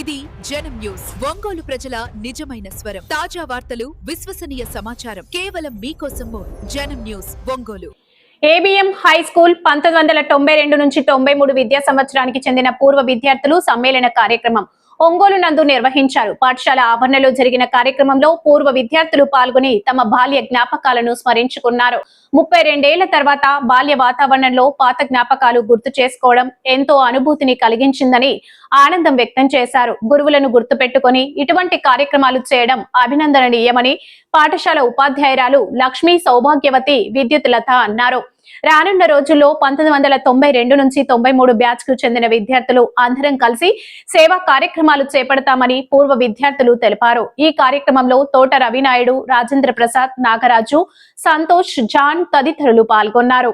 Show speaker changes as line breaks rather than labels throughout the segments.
ఇది జనం న్యూస్. ఒంగోలు ప్రజల నిజమైన స్వరం. తాజా వార్తలు విశ్వసనీయ సమాచారం. కేవలం మీకోసం Janam news Ongole.
ABM high school పంతొమ్మిది వందల తొంభై రెండు నుంచి తొంభై మూడు విద్యా సంవత్సరానికి చెందిన పూర్వ విద్యార్థులు సమ్మేళన కార్యక్రమం. ఒంగోలు నందు నిర్వహించారు. పాఠశాల ఆవరణలో జరిగిన కార్యక్రమంలో పూర్వ విద్యార్థులు పాల్గొని తమ బాల్య జ్ఞాపకాలను స్మరించుకున్నారు. ముప్పై రెండేళ్ళ తర్వాత బాల్య వాతావరణంలో పాత జ్ఞాపకాలు గుర్తు చేసుకోవడం ఎంతో అనుభూతిని కలిగించిందని ఆనందం వ్యక్తం చేశారు. గురువులను గుర్తుపెట్టుకొని ఇటువంటి కార్యక్రమాలు చేయడం అభినందనీయమని పాఠశాల ఉపాధ్యాయురాలు లక్ష్మీ సౌభాగ్యవతి విద్యుత్ లత అన్నారు. రానున్న రోజుల్లో పంతొమ్మిది వందల తొంభై రెండు నుంచి తొంభై మూడు బ్యాచ్కు చెందిన విద్యార్థులు అందరం కలిసి సేవా కార్యక్రమాలు చేపడతామని పూర్వ విద్యార్థులు తెలిపారు. ఈ కార్యక్రమంలో తోట రవినాయుడు రాజేంద్ర ప్రసాద్ నాగరాజు సంతోష్ జాన్ తదితరులు పాల్గొన్నారు.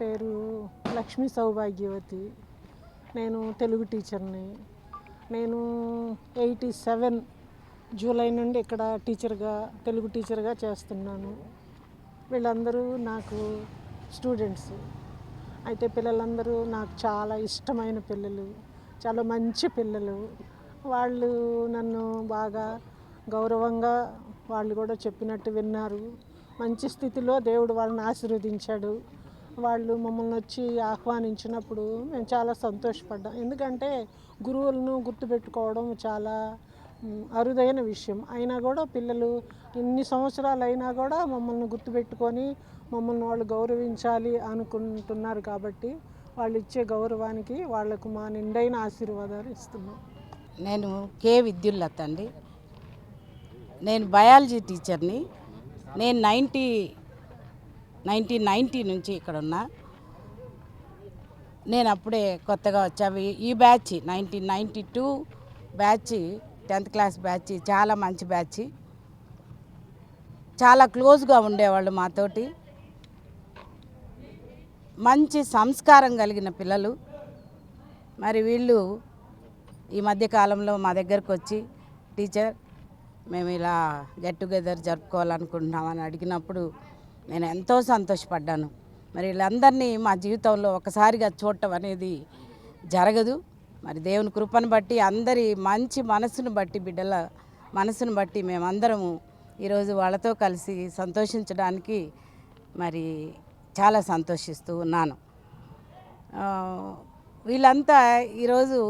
పేరు లక్ష్మీ సౌభాగ్యవతి. నేను తెలుగు టీచర్ని. నేను ఎయిటీ సెవెన్ జూలై నుండి ఇక్కడ టీచర్గా తెలుగు టీచర్గా చేస్తున్నాను. వీళ్ళందరూ నాకు స్టూడెంట్స్. అయితే పిల్లలందరూ నాకు చాలా ఇష్టమైన పిల్లలు చాలా మంచి పిల్లలు. వాళ్ళు నన్ను బాగా గౌరవంగా వాళ్ళు కూడా చెప్పినట్టు విన్నారు. మంచి స్థితిలో దేవుడు వాళ్ళని ఆశీర్వదించాడు. వాళ్ళు మమ్మల్ని వచ్చి ఆహ్వానించినప్పుడు మేము చాలా సంతోషపడ్డాం. ఎందుకంటే గురువులను గుర్తుపెట్టుకోవడం చాలా అరుదైన విషయం. అయినా కూడా పిల్లలు ఇన్ని సంవత్సరాలు అయినా కూడా మమ్మల్ని గుర్తుపెట్టుకొని మమ్మల్ని వాళ్ళు గౌరవించాలి అనుకుంటున్నారు కాబట్టి వాళ్ళు ఇచ్చే గౌరవానికి వాళ్ళకు మా నిండైన ఆశీర్వాదాలు ఇస్తున్నాం.
నేను కే విద్యుల్లత్ అండి నేను బయాలజీ టీచర్ని. నేను నైంటీ నైన్టీన్ నైంటీ నుంచి ఇక్కడ ఉన్నా నేను అప్పుడే కొత్తగా వచ్చా ఈ- ఈ batch nineteen ninety two batch tenth class batch చాలా మంచి బ్యాచ్. చాలా క్లోజ్గా ఉండేవాళ్ళు మాతోటి. మంచి సంస్కారం కలిగిన పిల్లలు. మరి వీళ్ళు ఈ మధ్య కాలంలో మా దగ్గరకు వచ్చి టీచర్ మేము ఇలా గెట్ టుగెదర్ జరుపుకోవాలనుకుంటున్నామని అడిగినప్పుడు నేను ఎంతో సంతోషపడ్డాను. మరి వీళ్ళందరినీ మా జీవితంలో ఒకసారిగా చూడటం అనేది జరగదు. మరి దేవుని కృపను బట్టి అందరి మంచి మనసును బట్టి బిడ్డల మనసును బట్టి మేమందరము ఈరోజు వాళ్ళతో కలిసి సంతోషించడానికి మరి చాలా సంతోషిస్తూ ఉన్నాను. వీళ్ళంతా ఈరోజు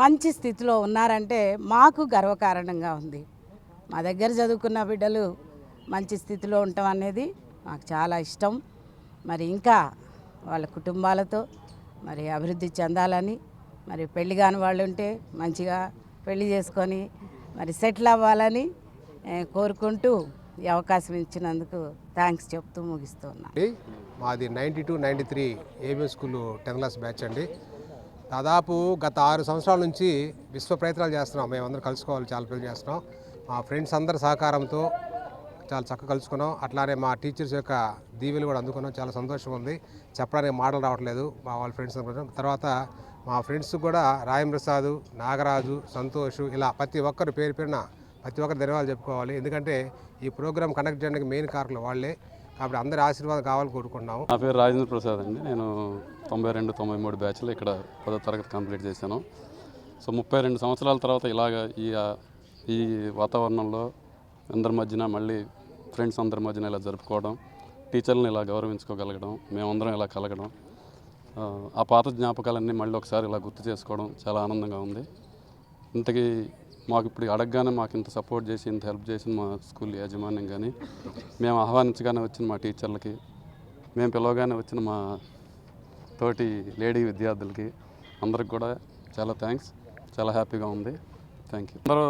మంచి స్థితిలో ఉన్నారంటే మాకు గర్వకారణంగా ఉంది. మా దగ్గర చదువుకున్న బిడ్డలు మంచి స్థితిలో ఉండటం అనేది మాకు చాలా ఇష్టం. మరి ఇంకా వాళ్ళ కుటుంబాలతో మరి అభివృద్ధి చెందాలని మరి పెళ్ళి కాని వాళ్ళు ఉంటే మంచిగా పెళ్ళి చేసుకొని మరి సెటిల్ అవ్వాలని కోరుకుంటూ ఈ అవకాశం ఇచ్చినందుకు థ్యాంక్స్ చెప్తూ
ముగిస్తున్నాను. మాది ninety two ninety three ABM school tenth class batch అండి. దాదాపు గత ఆరు సంవత్సరాల నుంచి విశ్వ ప్రయత్నాలు చేస్తున్నాం. మేమందరం కలుసుకోవాలి చాలా పిల్లలు చేస్తున్నాం. మా ఫ్రెండ్స్ అందరి సహకారంతో చాలా చక్కగా కలుసుకున్నాం. అట్లానే మా టీచర్స్ యొక్క దీవెలు కూడా అందుకున్నాం. చాలా సంతోషం ఉంది. చెప్పడానికి మాటలు రావట్లేదు మా వాళ్ళ ఫ్రెండ్స్ తర్వాత మా ఫ్రెండ్స్ కూడా రాయం ప్రసాద్ నాగరాజు సంతోష్ ఇలా ప్రతి ఒక్కరు పేరు పేరున ప్రతి ఒక్కరు ధన్యవాదాలు చెప్పుకోవాలి. ఎందుకంటే ఈ ప్రోగ్రామ్ కండక్ట్ చేయడానికి మెయిన్ కారకులు వాళ్ళే. కాబట్టి అందరి ఆశీర్వాదం కావాలని కోరుకుంటున్నాము.
నా పేరు రాజేంద్ర ప్రసాద్ అండి. నేను తొంభై రెండు తొంభై మూడు బ్యాచ్లో ఇక్కడ పదో తరగతి కంప్లీట్ చేశాను. సో ముప్పై రెండు సంవత్సరాల తర్వాత ఇలాగ ఈ ఈ వాతావరణంలో అందరి మధ్యన మళ్ళీ ఫ్రెండ్స్ అందరి మధ్యన ఇలా జరుపుకోవడం టీచర్లను ఇలా గౌరవించుకోగలగడం మేమందరం ఇలా కలగడం ఆ, పాత జ్ఞాపకాలన్నీ మళ్ళీ ఒకసారి ఇలా గుర్తు చేసుకోవడం చాలా ఆనందంగా ఉంది. ఇంతకీ మాకు ఇప్పుడు అడగగానే మాకు ఇంత సపోర్ట్ చేసి ఇంత హెల్ప్ చేసిన మా స్కూల్ యాజమాన్యం కానీ మేము ఆహ్వానించగానే వచ్చిన మా టీచర్లకి మేము పిలవగానే వచ్చిన మా తోటి లేడీ విద్యార్థులకి అందరికి కూడా చాలా థ్యాంక్స్ చాలా హ్యాపీగా ఉంది. Thank you. అందరూ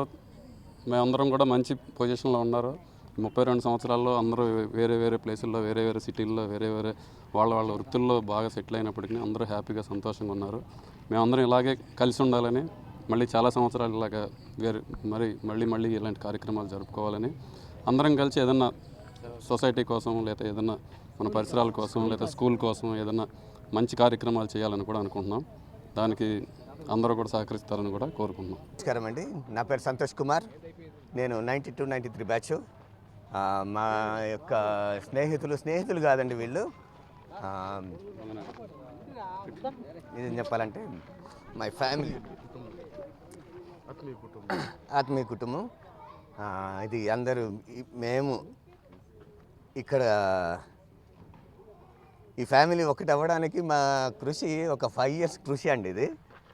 మేమందరం కూడా మంచి పొజిషన్లో ఉన్నారు. ముప్పై రెండు సంవత్సరాల్లో అందరూ వేరే వేరే ప్లేసుల్లో వేరే వేరే సిటీల్లో వేరే వేరే వాళ్ళ వాళ్ళ వృత్తుల్లో బాగా సెటిల్ అయినప్పటికీ అందరూ హ్యాపీగా సంతోషంగా ఉన్నారు. మేమందరం ఇలాగే కలిసి ఉండాలని మళ్ళీ చాలా సంవత్సరాలు ఇలాగా వేరే మరి మళ్ళీ మళ్ళీ ఇలాంటి కార్యక్రమాలు జరుపుకోవాలని అందరం కలిసి ఏదన్నా సొసైటీ కోసం లేదా ఏదన్నా మన పరిసరాల కోసం లేదా స్కూల్ కోసం ఏదన్నా మంచి కార్యక్రమాలు చేయాలని కూడా అనుకుంటున్నాం. దానికి అందరూ కూడా సహకరిస్తారని కూడా కోరుకుంటున్నాం.
నమస్కారం అండి. నా పేరు సంతోష్ కుమార్. నేను ninety two ninety three batch. మా యొక్క స్నేహితులు స్నేహితులు కాదండి వీళ్ళు. ఇది చెప్పాలంటే మై ఫ్యామిలీ ఆత్మీయ కుటుంబం. ఇది అందరూ మేము ఇక్కడ ఈ ఫ్యామిలీ ఒకటి అవ్వడానికి మా కృషి ఒక ఫైవ్ ఇయర్స్ కృషి అండి ఇది.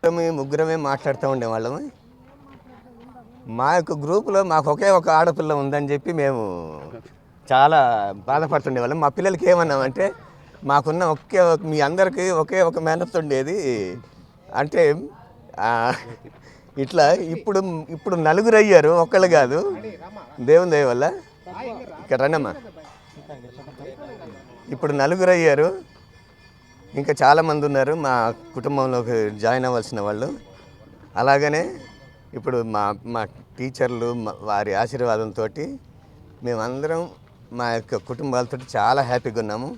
మేము ముగ్గురమే మాట్లాడుతూ ఉండేవాళ్ళము. మా యొక్క గ్రూపులో మాకు ఒకే ఒక ఆడపిల్ల ఉందని చెప్పి మేము చాలా బాధపడుతుండేవాళ్ళం మా పిల్లలకి ఏమన్నామంటే మాకున్న ఒకే ఒక మీ అందరికీ ఒకే ఒక మేనత్ ఉండేది. అంటే ఇట్లా ఇప్పుడు ఇప్పుడు నలుగురు అయ్యారు ఒక్కళ్ళు కాదు. దేవుని దయ వల్ల. ఇక్కడ రండమ్మా. ఇప్పుడు నలుగురు అయ్యారు. ఇంకా చాలామంది ఉన్నారు. మా కుటుంబంలోకి జాయిన్ అవ్వాల్సిన వాళ్ళు. అలాగనే ఇప్పుడు మా మా టీచర్లు వారి ఆశీర్వాదంతో మేమందరం మా యొక్క కుటుంబాలతో చాలా హ్యాపీగా ఉన్నాము.